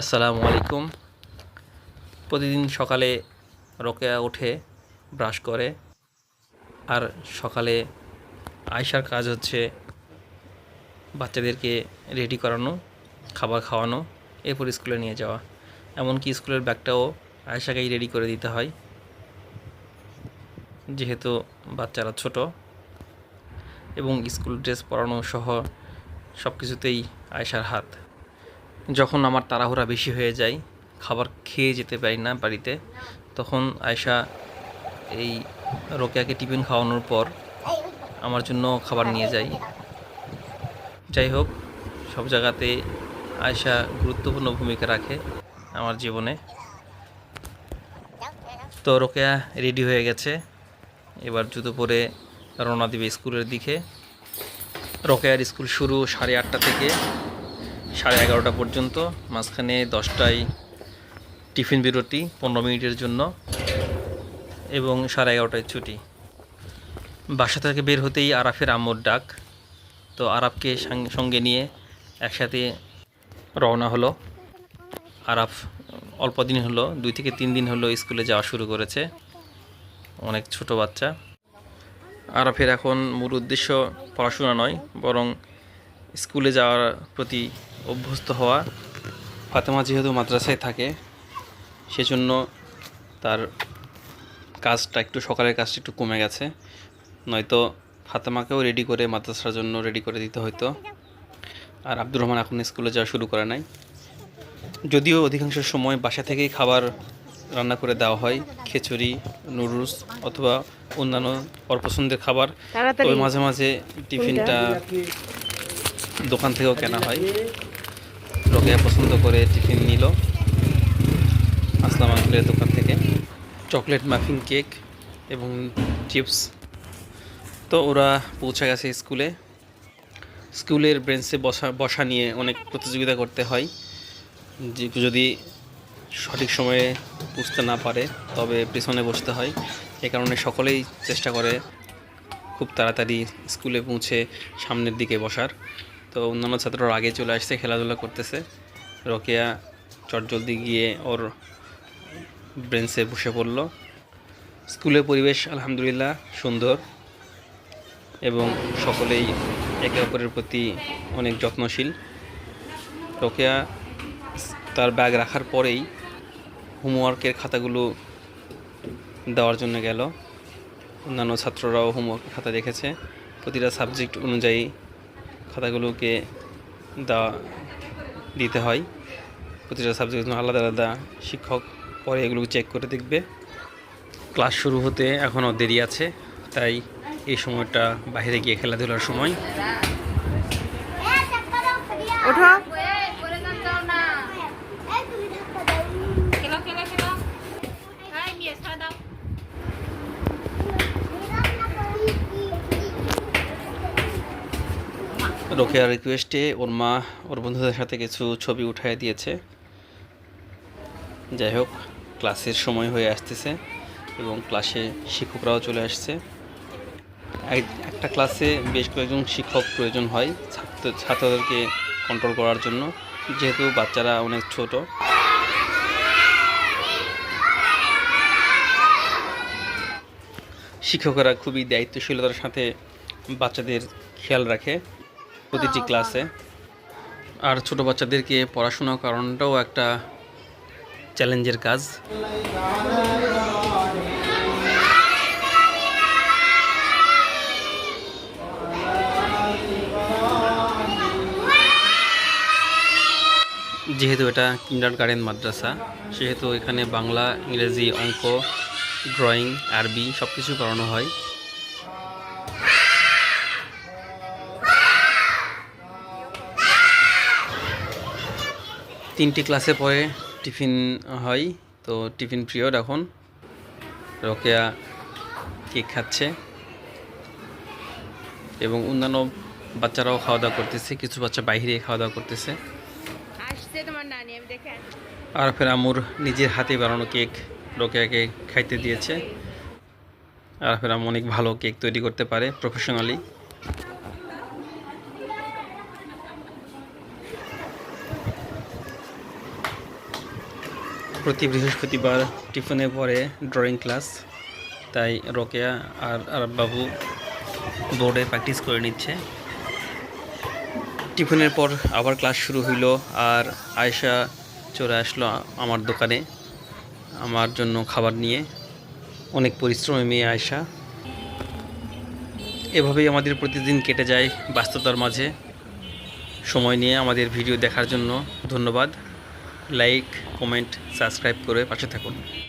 আসসালামু আলাইকুম। প্রতিদিন সকালে রোকেয়া উঠে ব্রাশ করে, আর সকালে আয়সার কাজ হচ্ছে বাচ্চাদেরকে রেডি করানো, খাবার খাওয়ানো, এরপর স্কুলে নিয়ে যাওয়া। এমনকি স্কুলের ব্যাগটাও আয়সাকেই রেডি করে দিতে হয়। যেহেতু বাচ্চারা ছোট, এবং স্কুল ড্রেস পরানো সহ সব কিছুতেই আয়সার হাত। যখন আমার তাড়াহুড়া বেশি হয়ে যায়, খাবার খেয়ে যেতে পারি না বাড়িতে, তখন আয়সা এই রোকেয়াকে টিফিন খাওয়ানোর পর আমার জন্য খাবার নিয়ে যায়। যাই হোক, সব জায়গাতে আয়সা গুরুত্বপূর্ণ ভূমিকা রাখে আমার জীবনে। তো রোকেয়া রেডি হয়ে গেছে। এবার জুতো পরে রওনা দিবে স্কুলের দিকে। রোকেয়ার স্কুল শুরু সাড়ে আটটা থেকে। সাড়ে এগারোটা পর্যন্ত, মাঝখানে দশটায় টিফিন বিরতি, পনেরো মিনিটের জন্য, এবং সাড়ে এগারোটায় ছুটি। বাসা থেকে বের হতেই আরাফের আম্মুর ডাক। তো আরাফকে সঙ্গে নিয়ে একসাথে রওনা হলো। আরাফ অল্প দিন হলো, দুই থেকে তিন দিন হলো স্কুলে যাওয়া শুরু করেছে। অনেক ছোট বাচ্চা। আরাফের এখন মূল উদ্দেশ্য পড়াশোনা নয়, বরং স্কুলে যাওয়ার প্রতি অভ্যস্ত হওয়া ফাতেমা যেহেতু মাদ্রাসায় থাকে সেজন্য তার কাজটা একটু সকালের কাজটা একটু কমে গেছে। নয়তো ফাতেমাকেও রেডি করে মাদ্রাসার জন্য রেডি করে দিতে হতো আর আব্দুর রহমান এখন স্কুলে যাওয়া শুরু করে নাই। যদিও অধিকাংশ সময় বাসা থেকেই খাবার রান্না করে দেওয়া হয় খিচুড়ি নুডলস অথবা অন্যান্য ওর পছন্দের খাবার তবে মাঝে মাঝে টিফিনটা দোকান থেকেও কেনা হয়। রোকেয়া পছন্দ করে টিফিন নিল। আসলাম আঙ্কেলের দোকান থেকে। চকলেট মাফিন কেক এবং চিপস। তো ওরা পৌঁছে গেছে স্কুলে। স্কুলের বেঞ্চে বসা বসা নিয়ে অনেক প্রতিযোগিতা করতে হয়। যে যদি সঠিক সময়ে বুঝতে না পারে, তবে পেছনে বসতে হয়। এ কারণে সকলেই চেষ্টা করে খুব তাড়াতাড়ি স্কুলে পৌঁছে সামনের দিকে বসার। তো অন্যান্য ছাত্ররা আগে চলে আসছে, খেলাধুলা করতেছে। রোকেয়া চটজলদি গিয়ে ওর ব্রেঞ্চে বসে পড়ল। স্কুলের পরিবেশ আলহামদুলিল্লাহ সুন্দর এবং সকলেই একে অপরের প্রতি অনেক যত্নশীল। রোকেয়া তার ব্যাগ রাখার পরেই হোমওয়ার্কের খাতাগুলো দেওয়ার জন্য গেল। অন্যান্য ছাত্ররাও হোমওয়ার্ক খাতা দেখেছে। প্রতিটা সাবজেক্ট অনুযায়ী খাতাগুলোকে দা দিতে হয়। প্রতিটা সাবজেক্টের জন্য আলাদা আলাদা শিক্ষক পরে এগুলো চেক করে দেখবে। ক্লাস শুরু হতে এখনও দেরি আছে তাই এই সময়টা বাইরে গিয়ে খেলাধুলার সময় ওঠো। রোকেয়ার রিকোয়েস্টে ওর মা, ওর বন্ধুদের সাথে কিছু ছবি উঠাই দিয়েছে। যাই হোক, ক্লাসের সময় হয়ে আসতেছে এবং ক্লাসে শিক্ষকরাও চলে আসছে। এক- একটা ক্লাসে বেশ কয়েকজন শিক্ষক প্রয়োজন হয় ছাত্র, ছাত্রদেরকে কন্ট্রোল করার জন্য, যেহেতু বাচ্চারা অনেক ছোট। শিক্ষকেরা খুবই দায়িত্বশীলতার সাথে বাচ্চাদের খেয়াল রাখে। প্রতিটি ক্লাসে আর ছোট বাচ্চাদেরকে পড়াশোনা করানোটাও একটা চ্যালেঞ্জের কাজ। যেহেতু এটা কিন্ডার গার্ডেন মাদ্রাসা সেহেতু এখানে বাংলা ইংরেজি অঙ্ক ড্রয়িং আরবি সব কিছু করানো হয়। তিনটি ক্লাসে পরে টিফিন হয় তো টিফিন পিরিয়ড এখন। রোকেয়া কেক খাচ্ছে এবং অন্যান্য বাচ্চারাও খাওয়া দাওয়া করতেছে কিছু বাচ্চা বাইরে খাওয়া দাওয়া করতেছে। আর ফের আমুর নিজের হাতে বানানো কেক রোকেয়াকে খাইতে দিয়েছে। আর ফের অনেক ভালো কেক তৈরি করতে পারে প্রফেশনালি প্রতি বৃহস্পতিবার টিফিনে পরে ড্রয়িং ক্লাস তাই রোকেয়া আর আর বাবু বোর্ডে প্র্যাকটিস করে নিচ্ছে। টিফিনের পর আবার ক্লাস শুরু হইল আর আয়শা চলে আসলো আমার দোকানে, আমার জন্য খাবার নিয়ে। অনেক পরিশ্রমী মেয়ে আয়শা। এভাবেই আমাদের প্রতিদিন কেটে যায় ব্যস্ততার মাঝে। সময় নিয়ে আমাদের ভিডিও দেখার জন্য ধন্যবাদ। লাইক কমেন্ট সাবস্ক্রাইব করে পাশে থাকুন।